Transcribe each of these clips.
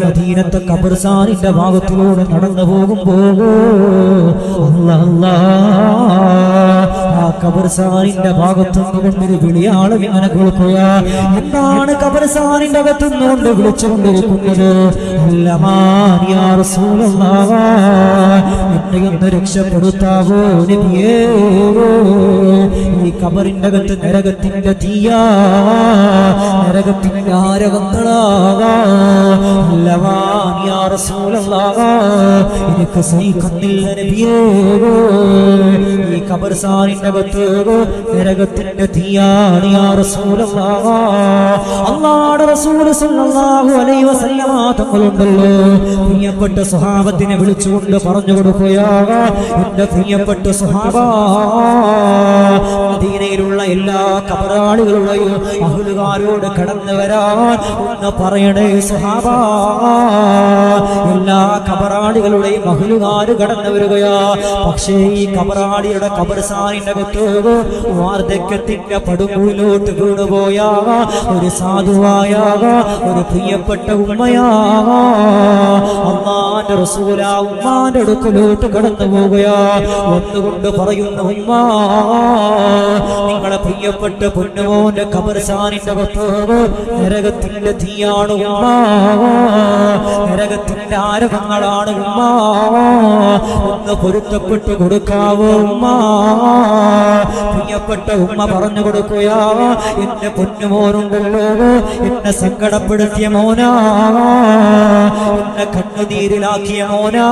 മദീനത്തെ ഖബർസ്ഥാനിന്റെ ഭാഗത്തിലൂടെ നടന്നു പോകുമ്പോ അല്ലാ അല്ലാ ആ ഖബർസ്ഥാനിന്റെ ഭാഗത്തുനിന്നുകൊണ്ടൊരു വിളിയാളം ഇങ്ങനെ കേൾക്കുക എന്താണ് ഖബർസ്ഥാനിന്റെ അകത്തുനിന്നുകൊണ്ട് വിളിച്ചുകൊണ്ടിരിക്കുന്നത്? രക്ഷപ്പെടുത്താവോ ഈ കബറിന്റെ അകത്ത് നരകത്തിന്റെ ഈ അകത്ത് നരകത്തിന്റെ തീയാണ് യാ റസൂലല്ലാഹ് അല്ലാഹുവിന്റെ അലൈഹി സ്വഹാബത്തിനെ വിളിച്ചുകൊണ്ട് പറഞ്ഞു കൊടുക്കുകയാണ്. എന്റെ പ്രിയപ്പെട്ട സ്വഹാബ മദീനയിലുള്ള എല്ലാ കബറാളികളുടെയും അഹുലുകാരോട് കടന്നു വരാൻ ഒന്ന് പറയണേ സ്വഹാബ എല്ലാ കബറാളികളുടെയും അഹുലുകാര് കടന്നു വരികയാ. പക്ഷേ ഈ കബറാളിയുടെ കബർസാനിന്റെ അകത്ത് വാർദ്ധക്യത്തിന്റെ പടുകൂലോട്ട് വീണുപോയാ. ഒരു സാധുവായ ഒരു പ്രിയപ്പെട്ട ഉമ്മയാ. അമ്മാന്റെ റസൂല ഉമ്മാന്റെ അടുക്കലോട്ട് കടന്നു പോവുകയാ. ഒന്നുകൊണ്ട് പറയുന്ന ഉമ്മ നിങ്ങളെ പ്രിയപ്പെട്ട പൊന്നുമോന്റെ കബർസാനിന്റെ നരകത്തിന്റെ തീയാണ് ഉമ്മ. നരകത്തിന്റെ ആരവങ്ങളാണ് ഉമ്മ. ഒന്ന് പൊരുത്തപ്പെട്ട് കൊടുക്കാവോ ഉമ്മ? ഉമ്മ പറഞ്ഞു കൊടുക്കുകയാ. എന്റെ പൊന്നുമോനുണ്ടല്ലോ എന്നെ സങ്കടപ്പെടുത്തിയ മോനാ. എന്നെ കണ്ണുനീരിലാക്കിയ മോനാ.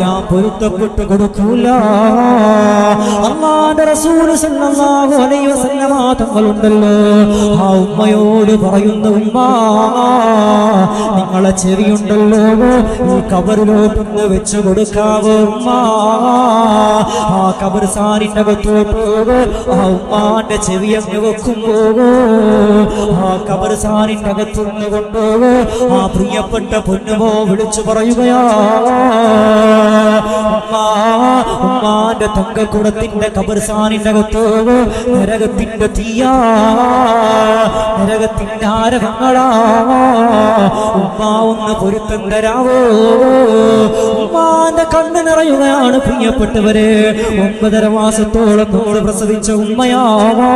ഞാൻ പൊരുത്തപ്പെട്ട് കൊടുക്കൂല. അള്ളാന്റെ റസൂൽ സല്ലല്ലാഹു അലൈഹി വസല്ലമ തങ്ങളുണ്ടല്ലോ. ആ ഉമ്മയോട് പറയുന്ന ഉമ്മ നിങ്ങളെ ചെവിയുണ്ടല്ലോ. ഈ കബറിലോട്ടൊന്ന് വെച്ചു കൊടുക്കാവോ ഉമ്മ? ആ കബർസാനിന്റെ അകത്തോട്ട് ആ ഉമ്മാന്റെ ചെവി അങ്ങ് വെക്കുമ്പോ ആ കബർസാനിന്റെ അകത്തുനിന്ന് കൊണ്ടോ ആ പ്രിയപ്പെട്ട പൊന്നുമോ വിളിച്ചു പറയുകയാ ഉമ്മാന്റെ തങ്കക്കുടത്തിന്റെ കബർസാനിന്റെ കൊത്തോ നരകത്തിന്റെ തീയാ നരകത്തിന്റെ ആരവങ്ങളാ. ഉമ്മ ഒന്ന് പൊരുത്തം തരാവോ ഉമ്മാന്റെ കണ്ണ് നിറയുകയാണ് പ്രിയപ്പെട്ടവരെ. ഒമ്പതര മാസത്തോളം നമ്മൾ പ്രസവിച്ച ഉമ്മയാവാ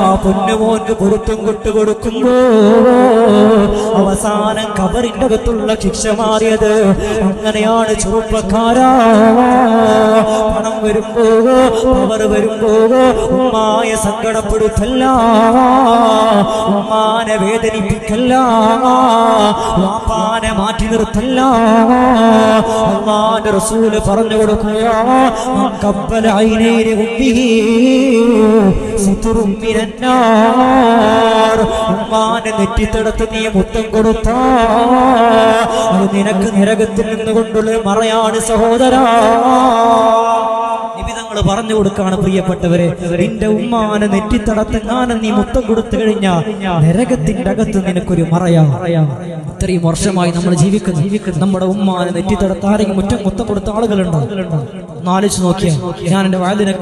ആ പൊന്നുമോന് പൊരുത്തം കൊട്ടുകൊടുക്കുമ്പോ അവസാനം കബറിന്റെ അകത്തുള്ള ശിക്ഷ മാറിയത് അങ്ങനെയാണ് ചെറുപ്പക്കാരാ പണം വരുമ്പോ അവർ വരുമ്പോ ഉമ്മായ സങ്കടപ്പെടുത്തല്ല. ഉമ്മാനെ വേദനിപ്പിക്കല്ല. വാപ്പാനെ മാറ്റി നിർത്തല്ല. അള്ളാന്റെ റസൂൽ പറഞ്ഞു കൊടുക്കുക കപ്പല ഐനേരി ഉമ്മിഹി സിത്തുറും ഉമ്മാനെ നെറ്റിത്തടത്ത് നീ മുത്തം കൊടുത്ത. അത് നിനക്ക് നരകത്തിൽ നിന്നുകൊണ്ടുള്ള മറയാണ് സഹോദരാ. നിബിതങ്ങൾ പറഞ്ഞു കൊടുക്കാണ് പ്രിയപ്പെട്ടവരെ നിന്റെ ഉമ്മാനെ നെറ്റിത്തടത്ത് ഞാനും നീ മുത്തം കൊടുത്തു കഴിഞ്ഞ നരകത്തിന്റെ അകത്ത് നിനക്കൊരു മറയാ. ഇത്രയും വർഷമായി നമ്മൾ ജീവിക്കുന്നു. നമ്മുടെ ഉമ്മാനെ നെറ്റിത്തടത്ത് ആരെങ്കിലും മുറ്റം മുത്തം കൊടുത്ത ആളുകളുണ്ടോ? നാലിച്ചു നോക്കിയാ. ഞാൻ എന്റെ വാതിനെ